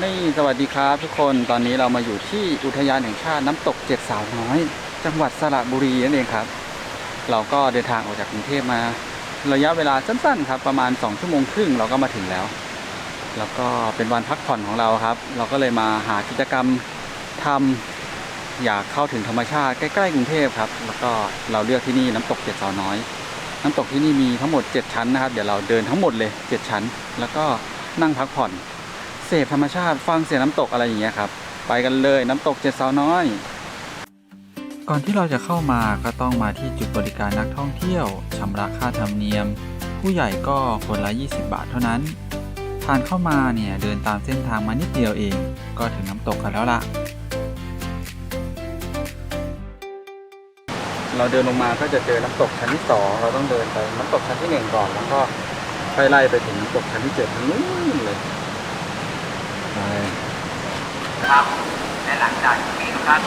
นี่สวัสดีครับทุกคนตอนนี้เรามาอยู่ที่อุทยานแห่งชาติน้ำตกเจ็ดสาวน้อย จังหวัดสระบุรีนั่นเองครับ เราก็เดินทางออกจากกรุงเทพมา ระยะเวลาสั้นๆครับประมาณ2ชั่วโมงครึ่งเราก็มาถึงแล้ว แล้วก็เป็นวันพักผ่อนของเราครับ เราก็เลยมาหากิจกรรมทำอยากเข้าถึงธรรมชาติใกล้ๆกรุงเทพครับ แล้วก็เราเลือกที่นี่น้ำตกเจ็ดสาวน้อย น้ำตกที่นี่มีทั้งหมด 7 ชั้นนะครับ เดี๋ยวเราเดินทั้งหมดเลย 7 ชั้น แล้วก็นั่งพักผ่อน สพธรรมชาติฟังเสียงน้ำตกอะไรอย่างเงี้ยครับ ไปกันเลยน้ำตกเจ็ดสาวน้อย ก่อนที่เราจะเข้ามาก็ต้องมาที่จุดบริการนักท่องเที่ยวชำระค่าธรรมเนียม ผู้ใหญ่ก็คนละ 20 บาทเท่านั้นผ่านเข้ามาเนี่ยเดินตามเส้นทางมานิดเดียวเอง ก็ถึงน้ำตกกันแล้วล่ะ เราเดินลงมาก็จะเจอน้ำตกชั้นที่สองเราต้องเดินไปน้ำตกชั้นที่หนึ่งก่อน แล้วก็ไปไล่ไปถึงน้ำตกชั้นที่เจ็ดทางนู้นเลย ครับ และหลังจากนี้ทุกท่าน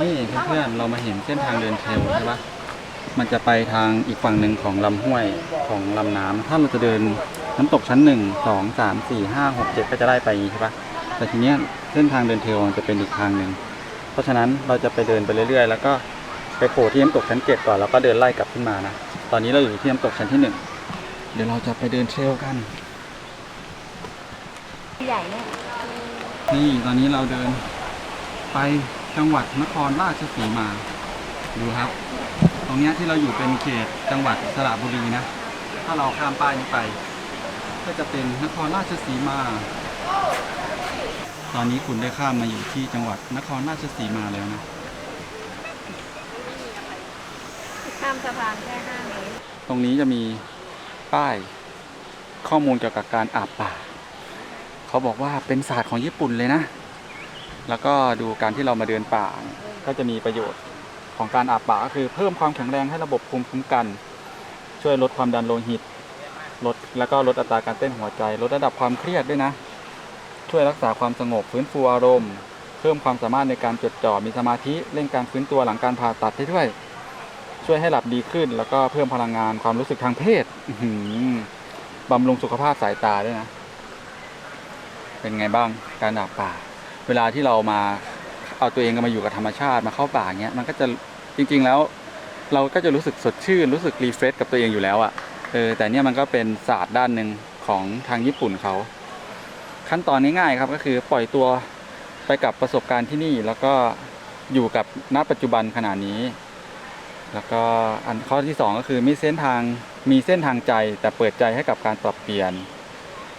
นี่เพื่อนๆเรามาเห็นเส้นทางเดินเทรลใช่ปะมันจะไปทางอีกฝั่งหนึ่งของลำห้วยของลำน้ำถ้าเราจะเดินน้ำตกชั้นหนึ่งสองสามสี่ห้าหกเจ็ดก็จะได้ไปใช่ปะแต่ทีเนี้ยเส้นทางเดินเทรลมันจะเป็นอีกทางหนึ่งเพราะฉะนั้นเราจะไปเดินไปเรื่อยๆ แล้วก็ไปโผล่ที่น้ำตกชั้นเจ็ดก่อนแล้วก็เดินไล่กลับขึ้นมานะตอนนี้เราอยู่ที่น้ำตกชั้นที่หนึ่ง ดี๋ยวเราจะไปเดินเทรลกัน ใหญ่เนี่ยนี่ตอนนี้เราเดินไปจังหวัดนครราชสีมา ดูครับ ตรงเนี้ยที่เราอยู่เป็นเขตจังหวัดสระบุรีนะ ถ้าเราข้ามป้ายนี้ไป ก็จะเป็นนครราชสีมา ตอนนี้คุณได้ข้ามมาอยู่ที่จังหวัดนครราชสีมาแล้วนะข้ามสะพานแค่ห้าเมตรตรงนี้จะมี ป้าย ข้อมูลเกี่ยวกับการอาบป่า เขาบอกว่าเป็นศาสตร์ของญี่ปุ่นเลยนะ แล้วก็ดูการที่เรามาเดินป่าก็จะมีประโยชน์ของการอาบป่าก็คือเพิ่มความแข็งแรงให้ระบบภูมิคุ้มกัน ช่วยลดความดันโลหิตลดแล้วก็ลดอัตราการเต้นหัวใจ ลดระดับความเครียดด้วยนะ ช่วยรักษาความสงบฟื้นฟูอารมณ์ เพิ่มความสามารถในการจดจ่อมีสมาธิเร่งการฟื้นตัวหลังการผ่าตัดได้ด้วย ช่วยให้หลับดีขึ้น แล้วก็เพิ่มพลังงานความรู้สึกทางเพศบำรุงสุขภาพสายตาด้วยนะ เป็นไงบ้างการอาบป่า เวลาที่เรามาเอาตัวเองมาอยู่กับธรรมชาติมาเข้าป่าเงี้ยมันก็จะจริง ๆแล้ว เราก็จะรู้สึกสดชื่น รู้สึกรีเฟรชกับตัวเองอยู่แล้วอะ่ะเออแต่เนี่ยมันก็เป็นศาสตร์ด้านหนึ่งของทางญี่ปุ่นเขา ขั้นตอนง่ายๆครับก็คือปล่อยตัวไปกับประสบการณ์ที่นี่ แล้วก็อยู่กับณปัจจุบันขณะนี้ แล้วก็อันข้อที่สองก็คือมีเส้นทางมีเส้นทางใจแต่เปิดใจให้กับการปรับเปลี่ยน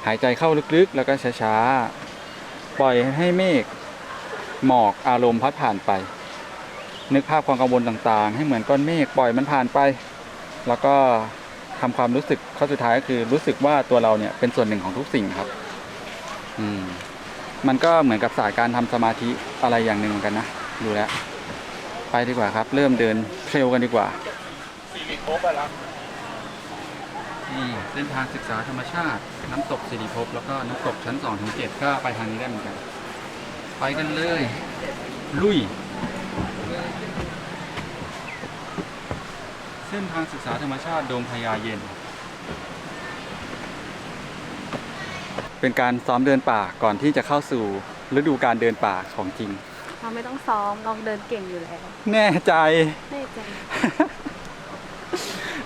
หายใจเข้าลึกๆ แล้วก็ช้าๆ ปล่อยให้เมฆหมอกอารมณ์พัดผ่านไป นึกภาพความกังวลต่างๆ ให้เหมือนก้อนเมฆปล่อยมันผ่านไป แล้วก็ทำความรู้สึกข้อสุดท้ายก็คือรู้สึกว่าตัวเราเนี่ยเป็นส่วนหนึ่งของทุกสิ่งครับ อืมมันก็เหมือนกับศาสตร์การทำสมาธิอะไรอย่างหนึ่งเหมือนกันนะดูแล้ว ไปดีกว่าครับ เริ่มเดินเทรลกันดีกว่าสี่ครบไปแล้วนี่เส้นทางศึกษาธรรมชาติ น้ำตกสิริภพแล้วก็น้ำตกชั้น2ถึง7ก็ไปทางนี้ได้เหมือนกัน ไปกันเลย ลุย เส้นทางศึกษาธรรมชาติดงพญาเย็น เป็นการซ้อมเดินป่าก่อนที่จะเข้าสู่ฤดูการเดินป่าของจริง เราไม่ต้องซ้อมเราเดินเก่งอยู่แล้วแน่ใจ แน่ใจ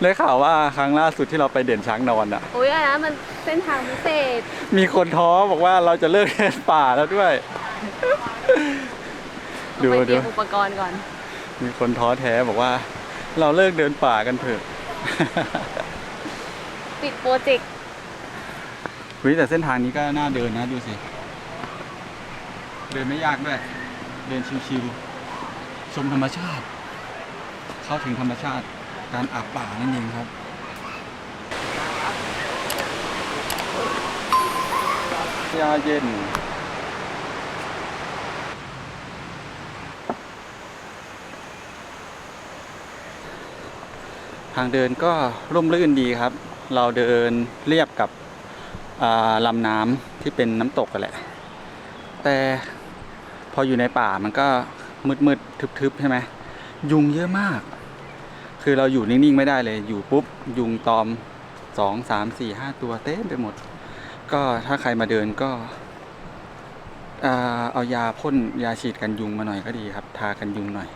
ได้ข่าวว่าครั้งล่าสุดที่เราไปเด่นช้างนอนอะ โอ้ยอันนั้นมันเส้นทางพิเศษ มีคนท้อบอกว่าเราจะเลิกเดินป่าแล้วด้วย ดูต้องไปเตรีดูยมอุปกรณ์ก่อน มีคนท้อแท้บอกว่า เราเลิกเดินป่ากันเถอะ ปิดโปรเจกต์วิแต่เส้นทางนี้ก็น่าเดินนะดูสิ เดินไม่ยากด้วย เดินชิวๆชมธรรมชาติ เข้าถึงธรรมชาติการอาบป่านั่นเองครับยาเย็นทางเดินก็ร่มรื่นดีครับ เราเดินเรียบกับลำน้ำที่เป็นน้ำตกกันแหละ แต่ พออยู่ในป่ามันก็มืดๆทึบๆใช่ไหมยุงเยอะมาก คือเราอยู่นิ่งๆไม่ได้เลย อยู่ปุ๊บ ยุงตอมสองสามสี่ห้าตัวเต็มไปหมด ก็ถ้าใครมาเดินก็เอายาพ่นยาฉีดกันยุงมาหน่อยก็ดีครับ ทากันยุงหน่อย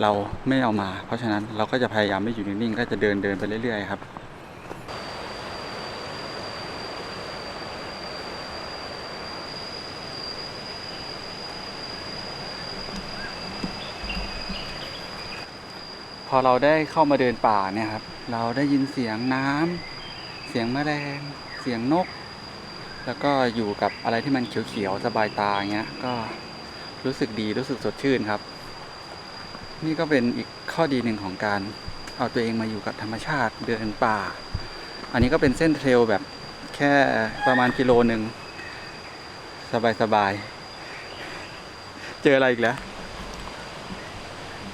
เราไม่เอามา เพราะฉะนั้นเราก็จะพยายามไม่อยู่นิ่งๆ ก็จะเดินเดินไปเรื่อยๆครับ อเราได้เข้ามาเดินป่าเนี่ยครับ เราได้ยินเสียงน้ำเสียงแมลง เสียงนก แล้วก็อยู่กับอะไรที่มันเขียวๆสบายตาอย่างเงี้ยก็รู้สึกดีรู้สึกสดชื่นครับ นี่ก็เป็นอีกข้อดีหนึ่งของการเอาตัวเองมาอยู่กับธรรมชาติเดินป่า อันนี้ก็เป็นเส้นเทรลแบบแค่ประมาณกิโลหนึ่งสบายๆ เจออะไรอีกแล้ว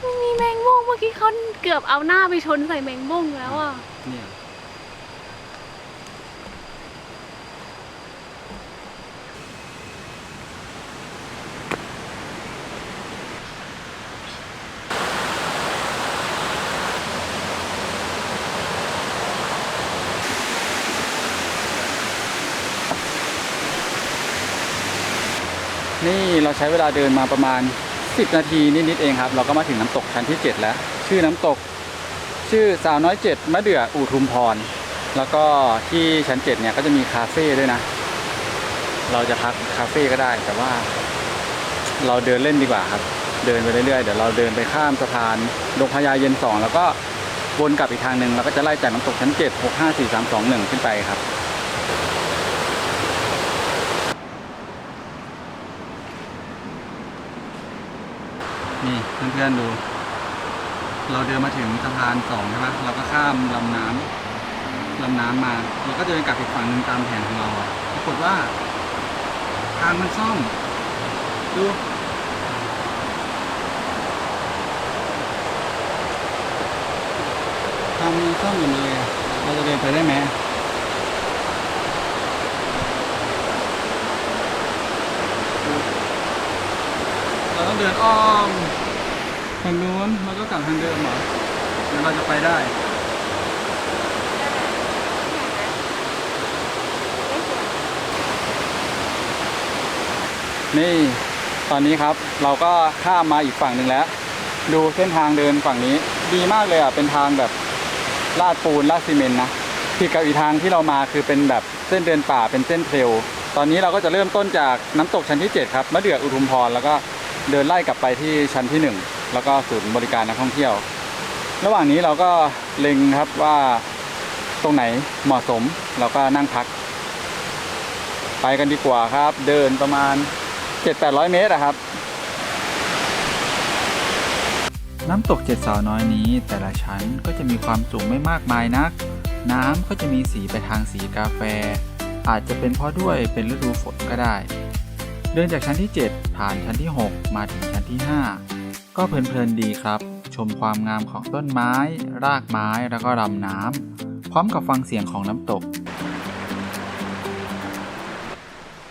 ไม่มีแมงมุมเมื่อ กี้เขาเกือบเอาหน้าไปชนใส่แมงมุมแล้วอะ เนี่ยนี่เราใช้เวลาเดินมาประมาณ 10 นาทีนิดๆเองครับ เราก็มาถึงน้ำตกชั้นที่ 7 แล้ว ชื่อน้ำตก ชื่อสาวน้อยเจ็ดมะเดื่ออู่ทุมพร แล้วก็ที่ชั้นเจ็ดเนี่ยก็จะมีคาเฟ่ด้วยนะ เราจะพักคาเฟ่ก็ได้ แต่ว่า เราเดินเล่นดีกว่าครับ เดินไปเรื่อยๆ เดี๋ยวเราเดินไปข้ามสะพานดงพญาเย็นสองแล้วก็วนกลับอีกทางหนึ่งเราก็จะไล่จากน้ำตกชั้นเจ็ดหกห้าสี่สามสองหนึ่งขึ้นไปครับ นี่เพื่อนๆดู เราเดินมาถึงสะพานสองใช่ปะเราก็ข้ามลำน้ำลำน้ำมาเราก็เดินกลับอีกฝั่งหนึ่งตามแผนของเราอะปรากฏว่า ทางมันซ่อมดูทางมันซ่อมอยู่เลยเราจะเดินไปได้ไหม เราต้อดินอ้อมทางนู้นแล้วก็กลับทางเดิมเหรอเดี๋ยวเราจะไปได้ นี่ ตอนนี้ครับเราก็ข้ามมาอีกฝั่งหนึ่งแล้ว ดูเส้นทางเดินฝั่งนี้ ดีมากเลยอะเป็นทางแบบลาดปูนลาดซีเมนต์นะที่กับอีกทางที่เรามาคือเป็นแบบเส้นเดินป่าเป็นเส้นเทรลตอนนี้เราก็จะเริ่มต้นจากน้ำตกชั้นที่ 7 ครับมะเดื่ออุทุมพรแล้วก็ เดินไล่กลับไปที่ชั้นที่ 1 แล้วก็ศูนย์บริการนักท่องเที่ยว ระหว่างนี้เราก็เล็งครับว่าตรงไหนเหมาะสมเราก็นั่งพัก ไปกันดีกว่าครับ เดินประมาณ 7-800 เมตรอะครับ น้ำตกเจ็ดสาวน้อยนี้ แต่ละชั้นก็จะมีความสูงไม่มากมายนัก น้ำก็จะมีสีไปทางสีกาแฟ อาจจะเป็นเพราะด้วยเป็นฤดูฝนก็ได้ เดินจากชั้นที่ 7 ผ่านชั้นที่ 6 มาถึงชั้นที่ 5 ก็เพลินๆดีครับ ชมความงามของต้นไม้ รากไม้แล้วก็ลำน้ำพร้อมกับฟังเสียงของน้ำตก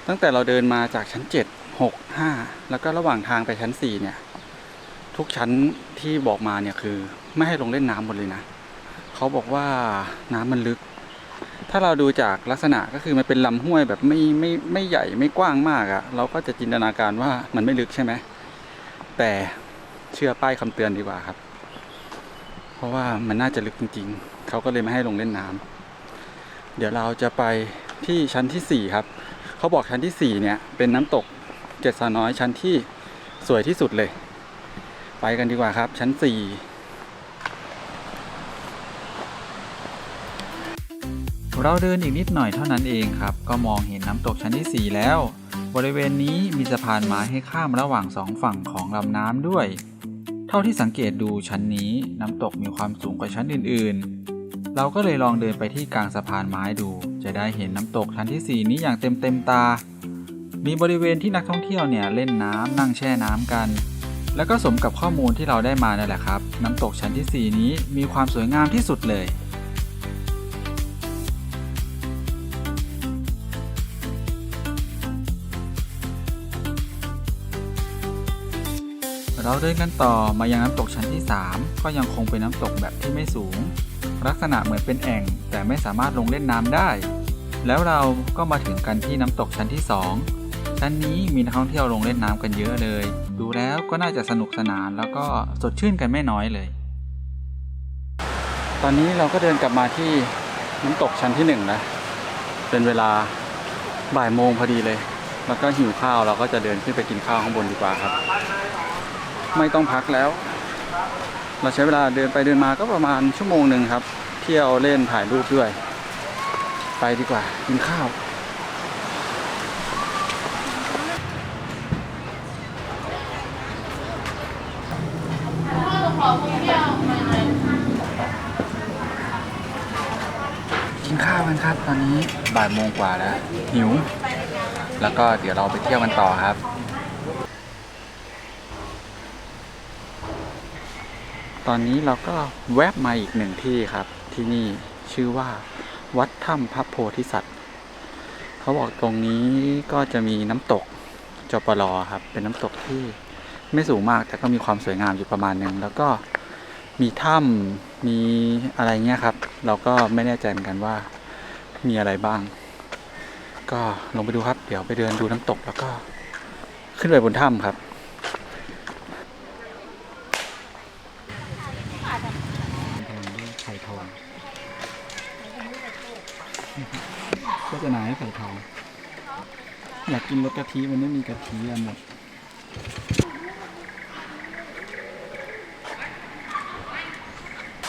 ตั้งแต่เราเดินมาจากชั้น 7 6 5 แล้วก็ระหว่างทางไปชั้น 4 เนี่ย ทุกชั้นที่บอกมาเนี่ยคือ ไม่ให้ลงเล่นน้ำหมดเลยนะ เขาบอกว่าน้ำมันลึก ถ้าเราดูจากลักษณะก็คือมันเป็นลำห้วยแบบไม่ไม่ไม่ใหญ่ไม่กว้างมากอะเราก็จะจินตนาการว่ามันไม่ลึกใช่ไหม แต่เชื่อป้ายคำเตือนดีกว่าครับ เพราะว่ามันน่าจะลึกจริง ๆ เขาก็เลยไม่ให้ลงเล่นน้ำเดี๋ยวเราจะไปที่ชั้นที่สี่ครับ เขาบอกชั้นที่สี่เนี่ย เป็นน้ำตกเจ็ดสาน้อยชั้นที่สวยที่สุดเลย ไปกันดีกว่าครับ ชั้นสี่ เราเดินอีกนิดหน่อยเท่านั้นเองครับ ก็มองเห็นน้ำตกชั้นที่ 4 แล้ว บริเวณนี้มีสะพานไม้ให้ข้ามระหว่างสองฝั่งของลำน้ำด้วย เท่าที่สังเกตดูชั้นนี้น้ำตกมีความสูงกว่าชั้นอื่นๆ เราก็เลยลองเดินไปที่กลางสะพานไม้ดู จะได้เห็นน้ำตกชั้นที่ 4 นี้อย่างเต็มเต็มๆตา มีบริเวณที่นักท่องเที่ยวเนี่ยเล่นน้ำนั่งแช่น้ำกัน แล้วก็สมกับข้อมูลที่เราได้มานั่นแหละครับ น้ำตกชั้นที่ 4 นี้มีความสวยงามที่สุดเลย เราเดินกันต่อมายังน้ำตกชั้นที่ 3 ก็ยังคงเป็นน้ำตกแบบที่ไม่สูง ลักษณะเหมือนเป็นแอ่ง แต่ไม่สามารถลงเล่นน้ำได้ แล้วเราก็มาถึงกันที่น้ำตกชั้นที่ 2 ชั้นนี้มีนักท่องเที่ยวลงเล่นน้ำกันเยอะเลย ดูแล้วก็น่าจะสนุกสนานแล้วก็สดชื่นกันไม่น้อยเลย ตอนนี้เราก็เดินกลับมาที่น้ำตกชั้นที่หนึ่งนะเป็นเวลาบ่ายโมงพอดีเลย แล้วก็หิวข้าวเราก็จะเดินขึ้นไปกินข้าวข้างบนดีกว่าครับ ไม่ต้องพักแล้ว เราใช้เวลาเดินไปเดินมาก็ประมาณชั่วโมงหนึ่งครับ เที่ยวเล่นถ่ายรูปด้วย ไปดีกว่ากินข้าว กินข้าวกันครับ ตอนนี้บ่ายโมงกว่าแล้วหิว แล้วก็เดี๋ยวเราไปเที่ยวกันต่อครับ ตอนนี้เราก็แวบมาอีกหนึ่งที่ครับ ที่นี่ชื่อว่าวัดถ้ำพระโพธิสัตว์ เขาบอกตรงนี้ก็จะมีน้ำตกจปรครับ เป็นน้ำตกที่ไม่สูงมากแต่ก็มีความสวยงามอยู่ประมาณหนึ่งแล้วก็มีถ้ำมีอะไรเงี้ยครับ เราก็ไม่แน่ใจเหมือนกันว่ามีอะไรบ้าง ก็ลงไปดูครับ เดี๋ยวไปเดินดูน้ำตกแล้วก็ขึ้นไปบนถ้ำครับ ก็จะนายให้ไข่ทองอยากกินรสกะทิมันไม่มีกะทิอะหมด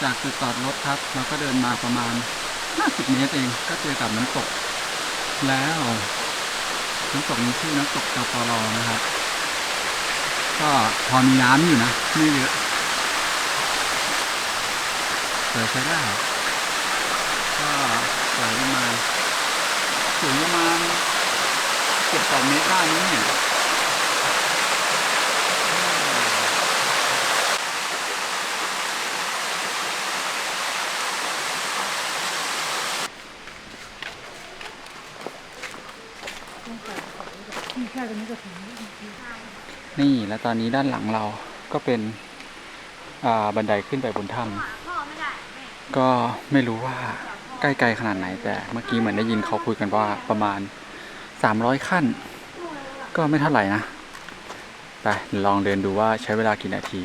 จากจุดจอดรถครับเราก็เดินมาประมาณ 50 เมตรเอง ก็เจอกับน้ำตก แล้วน้ำตกนี้ชื่อน้ำตกจปรนะครับ ก็พอมีน้ำอยู่นะ ไม่เยอะเปิดใช้ได้ สูงประมาณเจ็ดสองเมตรได้นี่เนี่ยนี่แล้วตอนนี้ด้านหลังเราก็เป็นอ่าบันไดขึ้นไปบนถ้ำก็ไม่รู้ว่า ใกล้ไกลขนาดไหนแต่เมื่อกี้เหมือนได้ยินเขาคุยกันว่าประมาณ 300 ขั้น ก็ไม่เท่าไหร่นะ ไปลองเดินดูว่าใช้เวลากี่นาที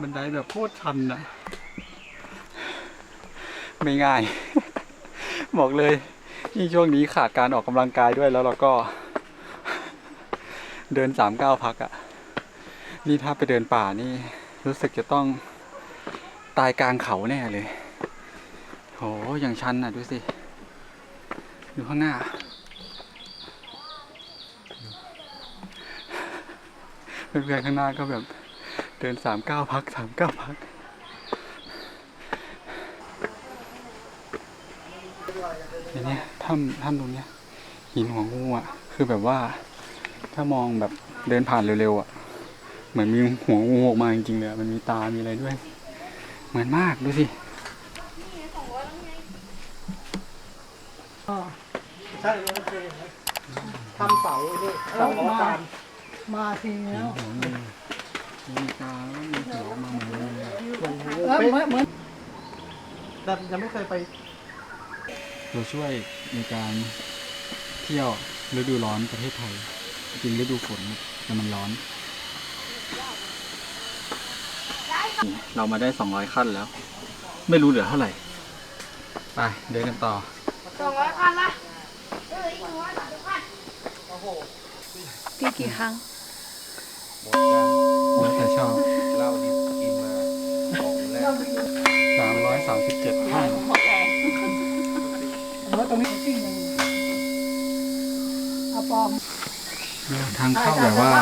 บันไดแบบโคตรชันนะไม่ง่าย บอกเลยนี่ช่วงนี้ขาดการออกกำลังกายด้วยแล้วเราก็ เดินสามเก้าพักอะ่ะ นี่ถ้าไปเดินป่านี่ รู้สึกจะต้องตายกลางเขาแน่เลยโหอย่างชันอะ ดูสิ ดูข้างหน้า เพื่อนๆข้างหน้าก็แบบ เดินสามเก้าพักสามเก้าพักเห็นเนี้ยถ้ำถ้ำตรงเนี้ยหินหัวงูอะ คือแบบว่า ถ้ามองแบบเดินผ่านเร็วๆอะ เหมือนมีหัวงูออกมาจริงๆเลยอะมันมีตา มีอะไรด้วย เหมือนมากดูสิใช่ไม่เคยเห็นนะทำเสาไอ้นี่เสาอวตารมาทีแล้วหัวงู มีตาแล้วมีหัวออกมาเหมือนงูเลยอะเออเหมือนเหมือนแต่ยังไม่เคยไปเราช่วยในการเที่ยวฤดูร้อนประเทศไทย จริงฤดูฝนแต่มันร้อน เรามาได้ 200 ขั้นแล้ว ไม่รู้เหลือเท่าไหร่ ไป เดินกันต่อพี่กี่ครั้ง แล้วแต่ชอบเรานี่กินมาของแรก337ขั้นเออตรงนี้จริงเลยเอาปอมทางเข้าแบบว่า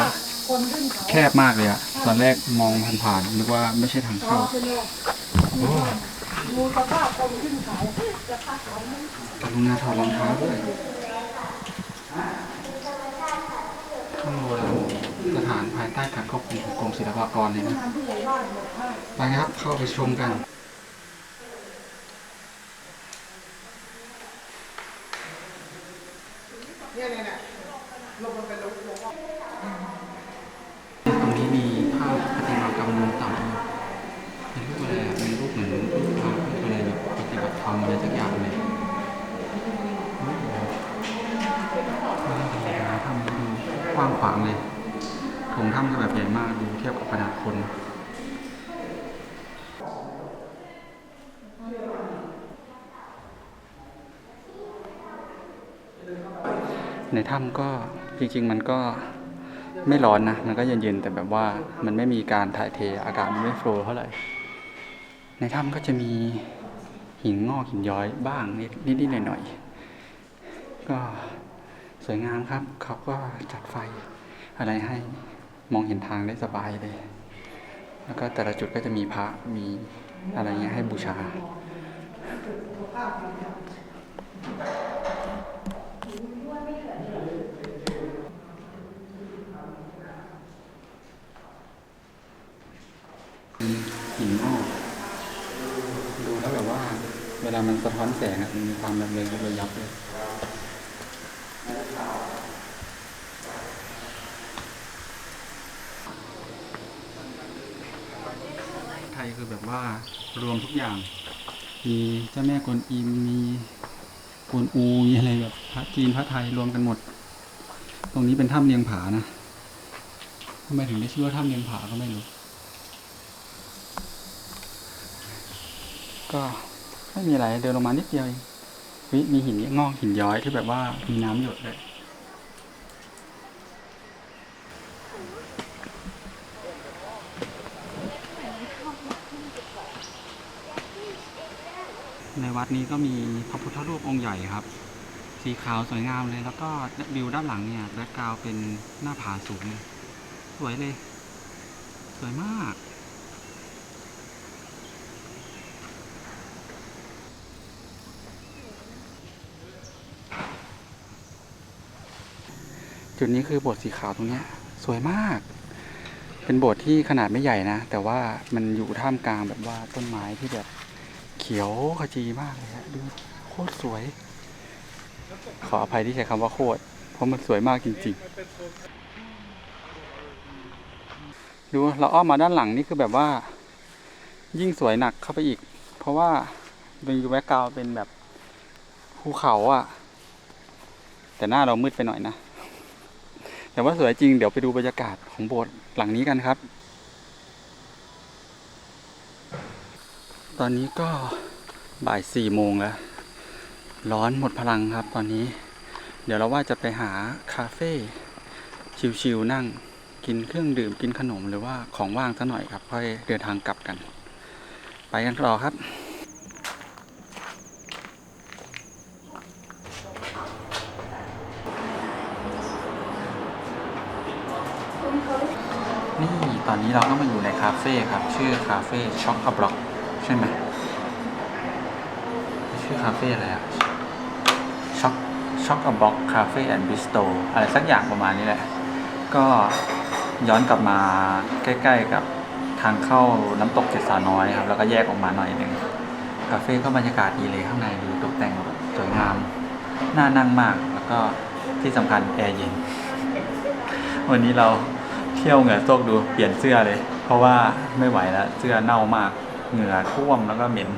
คนขึ้นเขาแคบมากเลยอะตอนแรกมองผ่านๆนึกว่าไม่ใช่ทางเข้าลยโอ้ดูสภาพคนขึ้นเขาจะคาดหวังไหมกรุณาถอดรองเท้าด้วยข้างบร สถานภายใต้การควบคุมของกรมศิลปากรเลยนะไปครับเข้าไปชมกัน ในถ้ำก็จริง ๆ มันก็ไม่ร้อนนะ มันก็เย็นๆ แต่แบบว่ามันไม่มีการถ่ายเทอากาศมันไม่โฟลว์เท่าไหร่ ในถ้ำก็จะมีหินงอกหินย้อยบ้างนิดๆหน่อยๆ ก็สวยงามครับ เขาก็จัดไฟอะไรให้มองเห็นทางได้สบายเลย แล้วก็แต่ละจุดก็จะมีพระมีอะไรเงี้ยให้บูชา หินงอกดูแล้วแบบว่า เวลามันสะท้อนแสงมันมีความระเบิดระยับเลยไทยคือแบบว่ารวมทุกอย่าง มีเจ้าแม่กวนอิมมีกวนอูมีอะไรแบบพระจีนพระไทยรวมกันหมด ตรงนี้เป็นถ้ำเลียงผานะทำไมถึงได้ชื่อว่าถ้ำเลียงผาก็ไม่รู้ ก็ไม่มีอะไรเดินลงมานิดเดียวเองมีหินงอกหินย้อยที่แบบว่ามีน้ำหยดเลยในวัดนี้ก็มีพระพุทธรูปองค์ใหญ่ครับ สีขาวสวยงามเลยแล้วก็วิวด้านหลังเนี่ยแบ็กกราวเป็นหน้าผาสูงสวยเลย สวยมาก จุดนี้คือโบสถ์สีขาวตรงนี้สวยมาก เป็นโบสถ์ที่ขนาดไม่ใหญ่นะ แต่ว่ามันอยู่ท่ามกลางแบบว่าต้นไม้ที่แบบเขียวขจีมากเลยฮะดูโคตรสวย ขออภัยที่ใช้คำว่าโคตร เพราะมันสวยมากจริงๆ ดูเราอ้อมมาด้านหลังนี่คือแบบว่า ยิ่งสวยหนักเข้าไปอีก เพราะว่าเป็นแบ็กกราวเป็นแบบภูเขาอะแต่หน้าเรามืดไปหน่อยนะ แต่ว่าสวยจริงเดี๋ยวไปดูบรรยากาศของโบสถ์หลังนี้กันครับ ตอนนี้ก็บ่ายสี่โมงแล้ว ร้อนหมดพลังครับตอนนี้ เดี๋ยวเราว่าจะไปหาคาเฟ่ชิลๆนั่งกินเครื่องดื่มกินขนมหรือว่าของว่างสักหน่อยครับค่อยเดินทางกลับกัน ไปกันต่อครับ นี่ ตอนนี้เราก็มาอยู่ในคาเฟ่ครับ ชื่อคาเฟ่ช็อกบล็อกใช่ไหมชื่อคาเฟ่อะไรอะช็อกช็อกบล็อกคาเฟ่แอนด์บิสโตอะไรสักอย่างประมาณนี้แหละ ก็ย้อนกลับมาใกล้ ๆกับทางเข้าน้ำตกเกษาน้อยครับ แล้วก็แยกออกมาหน่อยหนึ่งคาเฟ่ก็บรรยากาศดีเลยข้างในดูตกแต่งสวยงามน่านั่งมากแล้วก็ที่สำคัญแอร์เย็น วันนี้เรา เที่ยวเหงื่อโซกดูเปลี่ยนเสื้อเลย เพราะว่าไม่ไหวแล้วเสื้อเน่ามากเหงื่อท่วมแล้วก็เหม็น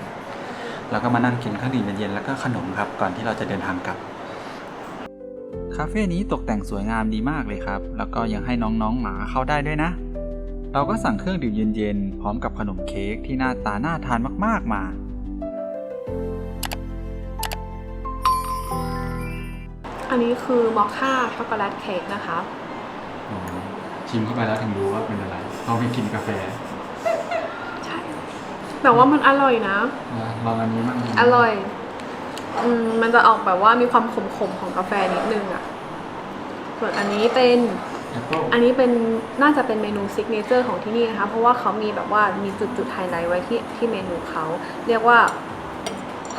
แล้วก็มานั่งกินเครื่องดื่มเย็นๆแล้วก็ขนมครับก่อนที่เราจะเดินทางกลับคาเฟ่นี้ตกแต่งสวยงามดีมากเลยครับ แล้วก็ยังให้น้องๆหมาเข้าได้ด้วยนะ เราก็สั่งเครื่องดื่มเย็นๆพร้อมกับขนมเค้กที่หน้าตาน่าทานมากๆมา อันนี้คือมอคค่าช็อกโกแลตเค้กนะคะ ชิมเข้าไปแล้วถึงรู้ว่าเป็นอะไรเขาไม่กินกาแฟใช่แต่ว่ามันอร่อยนะลองอันนี้มั่งอร่อยอืมมันจะออกแบบว่ามีความขมๆของกาแฟนิดนึงอะ่ะส่วนอันนี้เป็นแอปเปิ้ลอันนี้เป็นน่าจะเป็นเมนูซิกเนเจอร์ของที่นี่นะคะ เพราะว่าเขามีแบบว่ามีจุดจุดไฮไลท์ไว้ที่ที่เมนูเขา เรียกว่า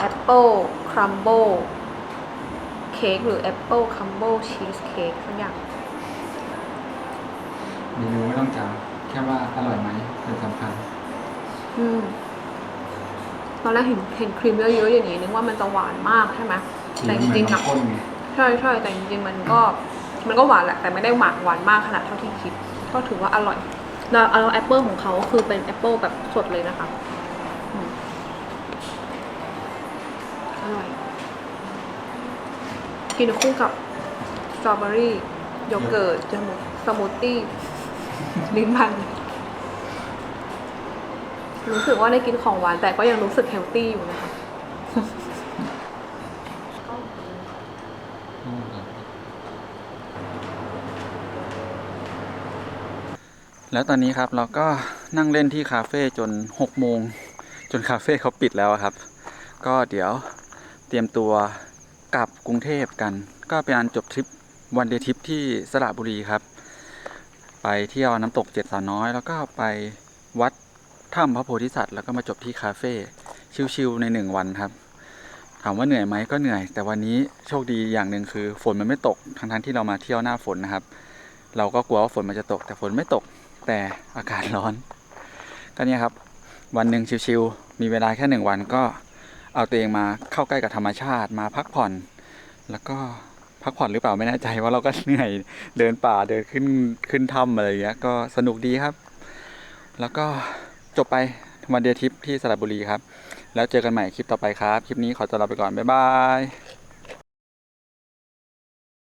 Apple Crumble Cake หรือ Apple Crumble Cheese Cake สักอย่าง เมนูไม่ต้องจำแค่ว่าอร่อยไหมเป็นสำคัญอืมตอนแรกเห็นเห็นครีมเยอะๆอย่างนี้นึกว่ามันจะหวานมากใช่ไหมแต่จริงๆอะข้นไงใช่ใช่แต่จริงๆมันก็ มันก็หวานแหละแต่ไม่ได้หวานหวานมากขนาดเท่าที่คิด ก็ถือว่าอร่อยแล้วเอาแอปเปิลของเขาคือเป็นแอปเปิลแบบสดเลยนะคะอืมอร่อย กินคู่กับสตรอเบอรี่โยเกิร์ตจมูกสมูทตี้ ลิ้นพัน รู้สึกว่าได้กินของหวานแต่ก็ยังรู้สึกเฮลตี้อยู่นะคะ แล้วตอนนี้ครับเราก็นั่งเล่นที่คาเฟ่จน6โมง จนคาเฟ่เขาปิดแล้วครับ ก็เดี๋ยวเตรียมตัวกลับกรุงเทพกัน ก็เป็นอันจบทริปวันเดย์ทริปที่สระบุรีครับ ไปเที่ยวน้ำตกเจ็ดสาวน้อย แล้วก็ไปวัดถ้ำพระโพธิสัตว์แล้วก็มาจบที่คาเฟ่ชิลๆในหนึ่งวันครับถามว่าเหนื่อยไหมก็เหนื่อย แต่วันนี้โชคดีอย่างหนึ่งคือ ฝนมันไม่ตกทั้งๆที่เรามาเที่ยวหน้าฝนนะครับ เราก็กลัวว่าฝนมันจะตก แต่ฝนไม่ตกแต่อากาศร้อน ก็เนี่ยครับ วันหนึ่งชิวๆมีเวลาแค่หนึ่งวันก็เอาตัวเองมาเข้าใกล้กับธรรมชาติมาพักผ่อน แล้วก็ พักผ่อนหรือเปล่าไม่แน่ใจว่าเราก็เหนื่อยเดินป่าเดินขึ้นขึ้นถ้ำอะไรอย่างเงี้ยก็สนุกดีครับ แล้วก็จบไปวันเดียทริปที่สระบุรีครับ แล้วเจอกันใหม่คลิปต่อไปครับ คลิปนี้ขอตัวลาไปก่อน บ๊ายบาย